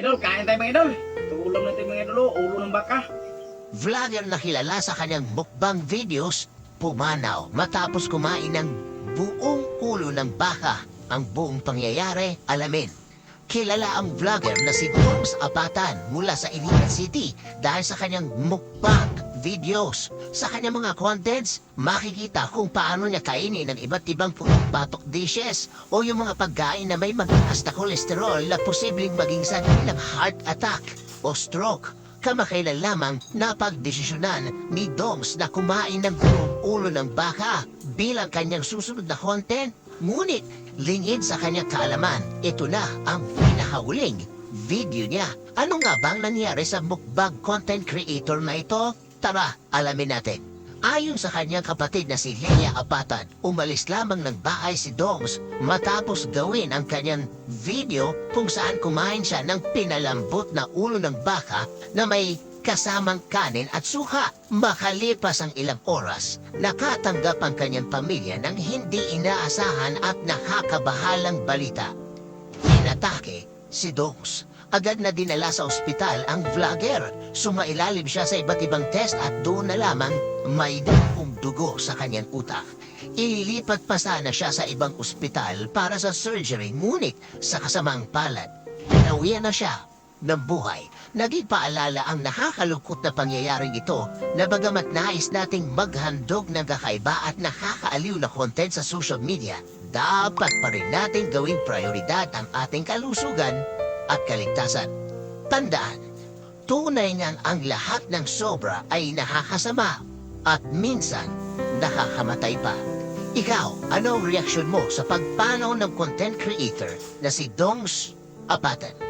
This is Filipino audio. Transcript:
idol, kain tayo mga idol. Ulam natin mga idol, oh, ulo ng baka. Vlogger na kilala sa kanyang mukbang videos, pumanaw matapos kumain ng buong ulo ng baka. Ang buong pangyayari, alamin. Kilala ang vlogger na si Doms Apatan mula sa Iligan City dahil sa kanyang mukbang videos. Sa kanyang mga contents, makikita kung paano niya kainin ang iba't ibang batok dishes o yung mga pagkain na may mataas na kolesterol na posibleng maging sanhi ng heart attack o stroke. Kamakailan lamang napagdesisyonan ni Doms na kumain ng buong ulo ng baka bilang kanyang susunod na content. Ngunit, lingid sa kanyang kaalaman, ito na ang pinakahuling video niya. Ano nga bang nangyari sa mukbang content creator na ito? Tara, alamin natin. Ayon sa kanyang kapatid na si Leia Apatan, umalis lamang ng bahay si Doms matapos gawin ang kanyang video kung saan kumain siya ng pinalambot na ulo ng baka na may kasamang kanin at suha. Makalipas ang ilang oras, nakatanggap ang kanyang pamilya ng hindi inaasahan at nakakabahalang balita. Inatake si Doms. Agad na dinala sa ospital ang vlogger. Sumailalim siya sa iba't ibang test at doon na lamang may dagong dugo sa kanyang utak. Ililipat pa sana siya sa ibang ospital para sa surgery ngunit sa kasamang palad. Pinawian na siya ng buhay. Naging paalala ang nakakalungkot na pangyayaring ito na bagamat nais nating maghandog ng kakaiba at nakakaaliw na content sa social media, dapat pa rin natin gawing prioridad ang ating kalusugan at kaligtasan. Tandaan, tunay ngang ang lahat ng sobra ay nakakasama at minsan nakakamatay pa. Ikaw, ano ang reaksyon mo sa pagpanaw ng content creator na si Dongs Apatan?